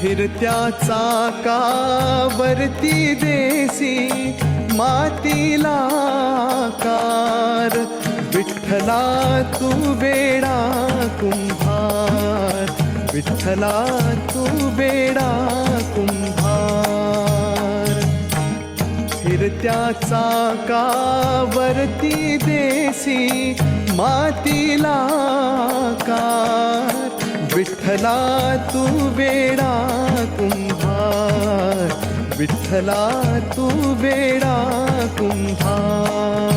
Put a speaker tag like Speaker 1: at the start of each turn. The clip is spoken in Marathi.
Speaker 1: फिरत्या चाकावरती देसी मातीला कार विठ्ठला तू बेडा कुंभार. विठ्ठला तू बेडा कुंभार. फिरत्या चाकावरती देसी मातीला विठ्ठला तू वेडा कुंभार. विठ्ठला तू वेडा कुंभार.